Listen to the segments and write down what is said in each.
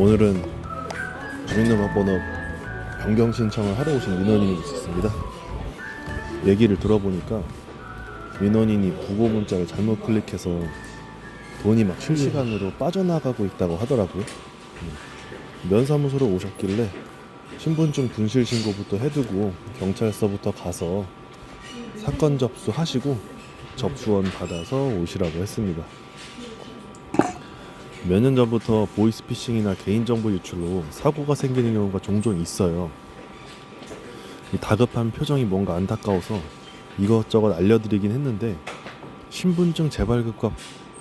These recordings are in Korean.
오늘은 주민등록번호 변경 신청을 하러 오신 민원인이 있었습니다. 얘기를 들어보니까 민원인이 부고 문자를 잘못 클릭해서 돈이 막 실시간으로 빠져나가고 있다고 하더라고요. 음. 면사무소로 오셨길래 신분증 분실 신고부터 해두고 경찰서부터 가서 사건 접수하시고 접수원 받아서 오시라고 했습니다. 몇 년 전부터 보이스피싱이나 개인정보 유출로 사고가 생기는 경우가 종종 있어요. 이 다급한 표정이 뭔가 안타까워서 이것저것 알려드리긴 했는데 신분증 재발급과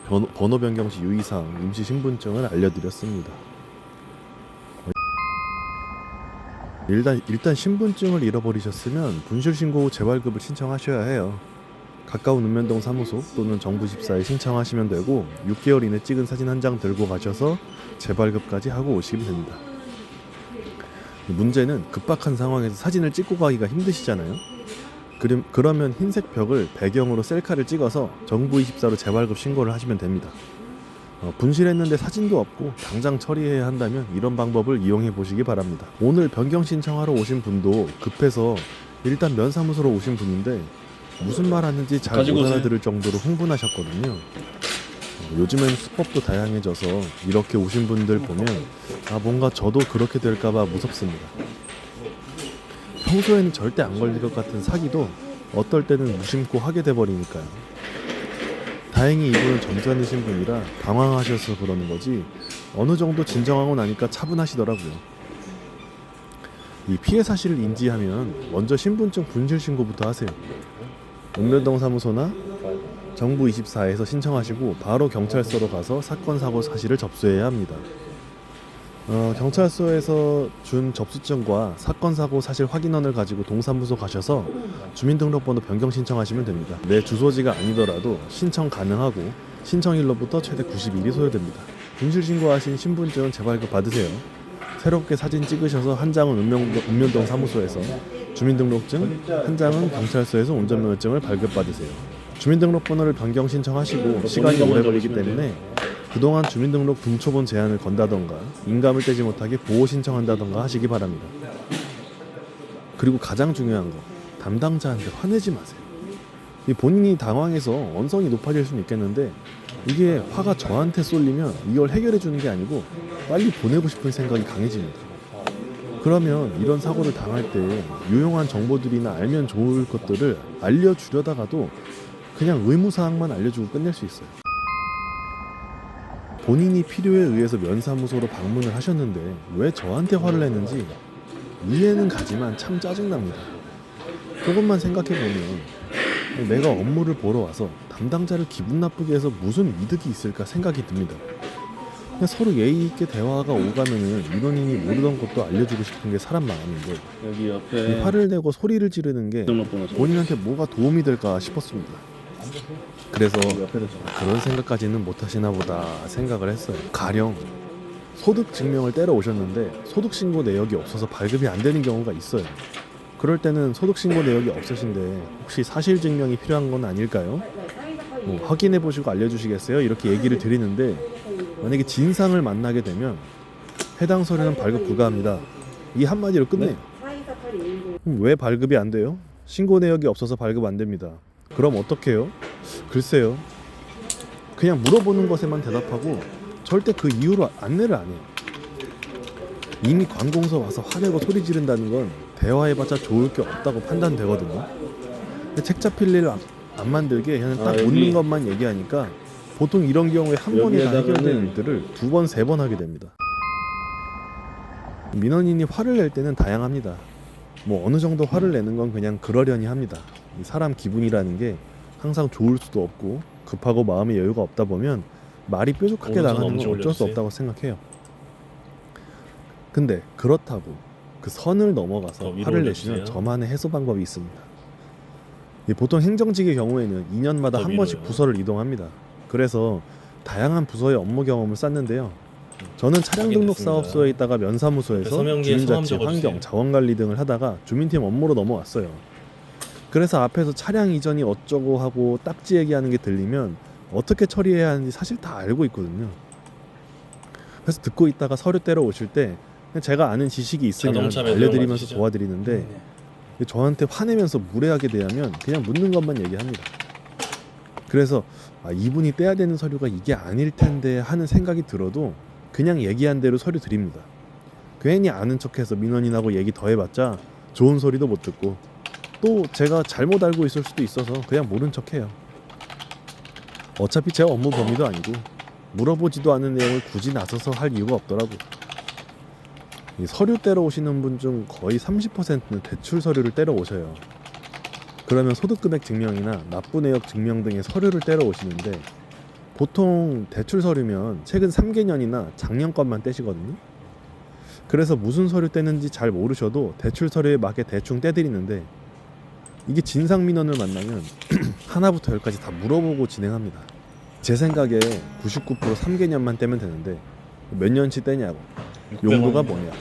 번호, 번호 변경 시 유의사항 임시 신분증을 알려드렸습니다. 일단 일단 신분증을 잃어버리셨으면 분실 신고 후 재발급을 신청하셔야 해요. 가까운 읍면동 사무소 또는 정부 집사에 신청하시면 되고 6개월 이내 찍은 사진 한 장 들고 가셔서 재발급까지 하고 오시면 됩니다. 문제는 급박한 상황에서 사진을 찍고 가기가 힘드시잖아요. 그러면 흰색 벽을 배경으로 셀카를 찍어서 정부24로 재발급 신고를 하시면 됩니다. 어, 분실했는데 사진도 없고 당장 처리해야 한다면 이런 방법을 이용해 보시기 바랍니다. 오늘 변경 신청하러 오신 분도 급해서 일단 면사무소로 오신 분인데 무슨 말 하는지 잘 못. 알아들을 정도로 흥분하셨거든요. 어, 요즘엔 수법도 다양해져서 이렇게 오신 분들 보면 아 뭔가 저도 그렇게 될까봐 무섭습니다. 평소에는 절대 안 걸릴 것 같은 사기도 어떨 때는 무심코 하게 돼버리니까요. 다행히 이분은 점잖으신 분이라 당황하셔서 그러는 거지 어느 정도 진정하고 나니까 차분하시더라고요. 이 피해 사실을 인지하면 먼저 신분증 분실 신고부터 하세요. 옥면동 사무소나 정부 24에서 신청하시고 바로 경찰서로 가서 사건 사고 사실을 접수해야 합니다. 어, 경찰서에서 준 접수증과 사건 사고 사실 확인원을 가지고 동사무소 가셔서 주민등록번호 변경 신청하시면 됩니다. 내 주소지가 아니더라도 신청 가능하고 신청일로부터 최대 90일이 소요됩니다. 분실 신고하신 신분증 재발급 받으세요. 새롭게 사진 찍으셔서 한 장은 읍면동, 읍면동 사무소에서 주민등록증, 한 장은 경찰서에서 운전면허증을 발급받으세요. 주민등록번호를 변경 신청하시고 시간이 오래 걸리기 때문에 그동안 주민등록 분초본 제한을 건다던가 인감을 떼지 못하게 보호 신청한다던가 하시기 바랍니다. 그리고 가장 중요한 거 담당자한테 화내지 마세요. 이 본인이 당황해서 언성이 높아질 수는 있겠는데 이게 화가 저한테 쏠리면 이걸 해결해 주는 게 아니고 빨리 보내고 싶은 생각이 강해집니다. 그러면 이런 사고를 당할 때 유용한 정보들이나 알면 좋을 것들을 알려주려다가도 그냥 의무사항만 알려주고 끝낼 수 있어요. 본인이 필요에 의해서 면사무소로 방문을 하셨는데 왜 저한테 화를 냈는지 이해는 가지만 참 짜증납니다. 조금만 생각해보면 내가 업무를 보러 와서 담당자를 기분 나쁘게 해서 무슨 이득이 있을까 생각이 듭니다. 그냥 서로 예의 있게 대화가 오가면은 민원인이 모르던 것도 알려주고 싶은 게 사람 마음인데 여기 이 옆에 화를 내고 소리를 지르는 게 등록번호. 본인한테 뭐가 도움이 될까 싶었습니다. 그래서. 그런 생각까지는 못 하시나 보다 생각을 했어요. 가령 소득 증명을 때려 오셨는데 소득 신고 내역이 없어서 발급이 안 되는 경우가 있어요. 그럴 때는 소득 신고 내역이 없으신데 혹시 사실 증명이 필요한 건 아닐까요? 뭐 확인해 보시고 알려주시겠어요? 이렇게 얘기를 드리는데 만약에 진상을 만나게 되면 해당 서류는 발급 불가합니다. 이 한마디로 끝내요. 그럼 왜 발급이 안 돼요? 신고 내역이 없어서 발급 안 됩니다. 그럼 어떻게 해요? 글쎄요. 그냥 물어보는 것에만 대답하고 절대 그 이유로 안내를 안 해요. 이미 관공서 와서 화내고 소리 지른다는 건 대화해봤자 좋을 게 없다고 판단되거든요. 근데 책 잡힐 일안 만들게 그냥 딱 아, 여기. 묻는 것만 얘기하니까 보통 이런 경우에 한 번에 다 여기에다가는 일들을 두 번, 세 번 하게 됩니다. 민원인이 화를 낼 때는 다양합니다. 뭐 어느 정도 화를 내는 건 그냥 그러려니 합니다. 이 사람 기분이라는 게 항상 좋을 수도 없고 급하고 마음의 여유가 없다 보면 말이 뾰족하게 나가는 건 어쩔 수. 없다고 생각해요. 근데 그렇다고 그 선을 넘어가서 화를. 내시면 저만의 해소 방법이 있습니다. 이 보통 행정직의 경우에는 2년마다 더한 번씩. 부서를 이동합니다. 그래서 다양한 부서의 업무 경험을 쌓는데요. 저는 차량 등록. 사업소에 있다가 면사무소에서 주민자치. 환경, 자원관리 등을 하다가 주민팀 업무로 넘어왔어요. 그래서 앞에서 차량 이전이 어쩌고 하고 딱지 얘기하는 게 들리면 어떻게 처리해야 하는지 사실 다 알고 있거든요. 그래서 듣고 있다가 서류 떼러 오실 때 제가 아는 지식이 있으면 알려드리면서? 도와드리는데 네. 저한테 화내면서 무례하게 대하면 그냥 묻는 것만 얘기합니다. 그래서 아, 이분이 떼야 되는 서류가 이게 아닐 텐데 하는 생각이 들어도 그냥 얘기한 대로 서류 드립니다. 괜히 아는 척해서 민원인하고 얘기 더 해봤자 좋은 소리도 못 듣고 또 제가 잘못 알고 있을 수도 있어서 그냥 모른 척해요. 어차피 제 업무 범위도 아니고 물어보지도 않은 내용을 굳이 나서서 할 이유가 없더라고. 이 서류 떼러 오시는 분 중 거의 30%는 대출 서류를 떼러 오셔요. 그러면 소득금액 증명이나 납부 내역 증명 등의 서류를 떼러 오시는데 보통 대출 서류면 최근 3개년이나 작년 것만 떼시거든요. 그래서 무슨 서류 떼는지 잘 모르셔도 대출 서류에 맞게 대충 떼드리는데 이게 진상 민원을 만나면 하나부터 열까지 다 물어보고 진행합니다. 제 생각에 99% 3개년만 떼면 되는데 몇 년치 떼냐고 용도가 뭐냐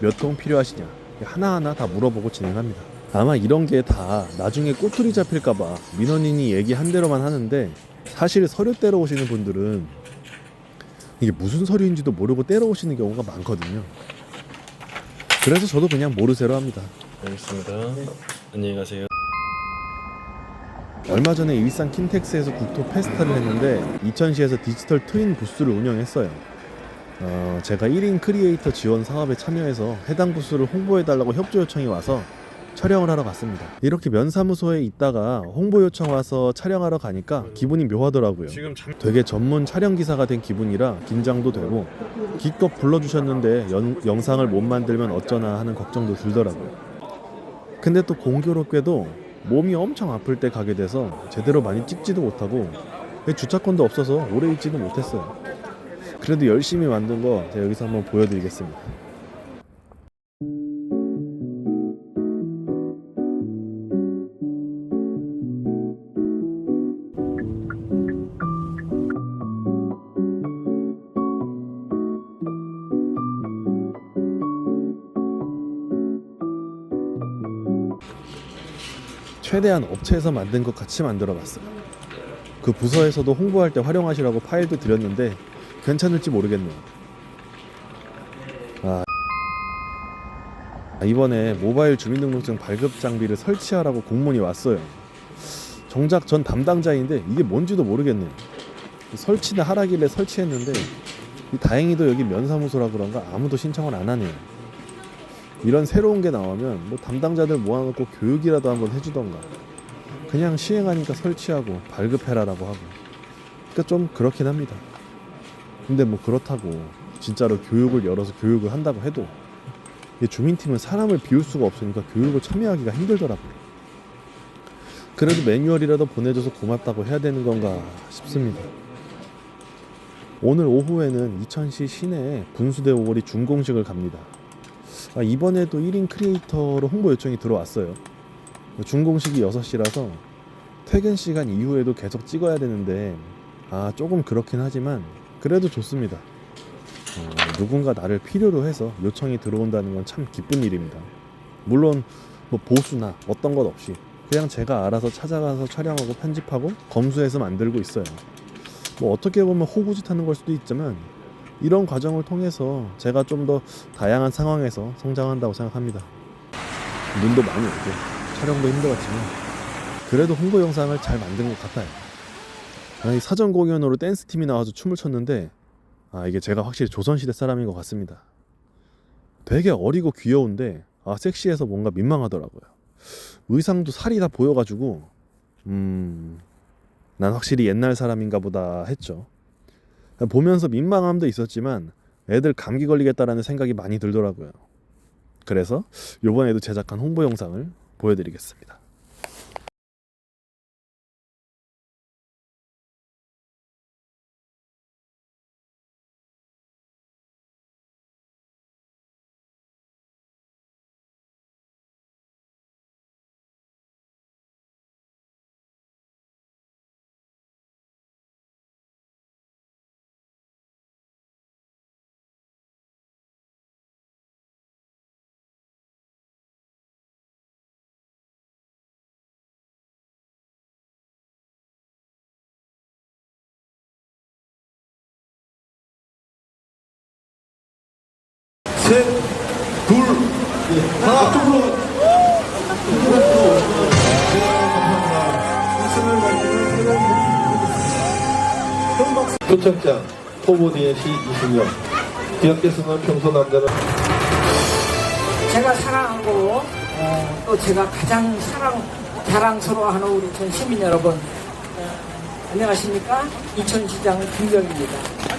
몇 통 필요하시냐 하나하나 다 물어보고 진행합니다. 아마 이런 게 다 나중에 꼬투리 잡힐까봐 민원인이 얘기한 대로만 하는데 사실 서류 떼러 오시는 분들은 이게 무슨 서류인지도 모르고 떼러 오시는 경우가 많거든요. 그래서 저도 그냥 모르쇠로 합니다. 알겠습니다. 안녕히 가세요. 얼마 전에 일산 킨텍스에서 국토 페스타를 했는데 이천시에서 디지털 트윈 부스를 운영했어요. 어, 제가 1인 크리에이터 지원 사업에 참여해서 해당 부스를 홍보해달라고 협조 요청이 와서 촬영을 하러 갔습니다. 이렇게 면사무소에 있다가 홍보 요청 와서 촬영하러 가니까 기분이 묘하더라고요. 되게 전문 촬영 기사가 된 기분이라 긴장도 되고 기껏 불러주셨는데 연- 영상을 못 만들면 어쩌나 하는 걱정도 들더라고요. 근데 또 공교롭게도 몸이 엄청 아플 때 가게 돼서 제대로 많이 찍지도 못하고 주차권도 없어서 오래 있지도 못했어요. 그래도 열심히 만든 거 제가 여기서 한번 보여드리겠습니다. 최대한 업체에서 만든 것 같이 만들어 봤어요. 그 부서에서도 홍보할 때 활용하시라고 파일도 드렸는데 괜찮을지 모르겠네요. 아, 이번에 모바일 주민등록증 발급 장비를 설치하라고 공문이 왔어요. 정작 전 담당자인데 이게 뭔지도 모르겠네요. 설치는 하라길래 설치했는데 이 다행히도 여기 면사무소라 그런가 아무도 신청을 안 하네요. 이런 새로운 게 나오면 뭐 담당자들 모아놓고 교육이라도 한번 해주던가. 그냥 시행하니까 설치하고 발급해라라고 하고. 그러니까 좀 그렇긴 합니다. 근데 뭐 그렇다고 진짜로 교육을 열어서 교육을 한다고 해도 이 주민팀은 사람을 비울 수가 없으니까 교육을 참여하기가 힘들더라고요. 그래도 매뉴얼이라도 보내줘서 고맙다고 해야 되는 건가 싶습니다. 오늘 오후에는 이천시 시내에 분수대 오거리 준공식을 갑니다 아, 이번에도 1인 크리에이터로 홍보 요청이 들어왔어요. 준공식이 6시라서 퇴근 시간 이후에도 계속 찍어야 되는데 아 조금 그렇긴 하지만 그래도 좋습니다. 어, 누군가 나를 필요로 해서 요청이 들어온다는 건 참 기쁜 일입니다. 물론 뭐 보수나 어떤 것 없이 그냥 제가 알아서 찾아가서 촬영하고 편집하고 검수해서 만들고 있어요. 뭐 어떻게 보면 호구짓 하는 걸 수도 있지만 이런 과정을 통해서 제가 좀 더 다양한 상황에서 성장한다고 생각합니다. 눈도 많이 오고 촬영도 힘들었지만 그래도 홍보 영상을 잘 만든 것 같아요. 아니, 사전 공연으로 댄스 팀이 나와서 춤을 췄는데 아 이게 제가 확실히 조선시대 사람인 것 같습니다. 되게 어리고 귀여운데 아 섹시해서 뭔가 민망하더라고요. 의상도 살이 다 보여가지고 음. 난 확실히 옛날 사람인가 보다 했죠. 보면서 민망함도 있었지만 애들 감기 걸리겠다라는 생각이 많이 들더라고요. 그래서 이번에도 제작한 홍보 영상을 보여드리겠습니다. 셋, 둘, 하나, 쪽으로. 표창장 포보디엔시 이승엽 기합께서는 평소 남자는 제가 사랑하고 어, 또 제가 가장 사랑 자랑스러워하는 우리 전 시민 여러분 어, 안녕하십니까 이천시장 김경입니다.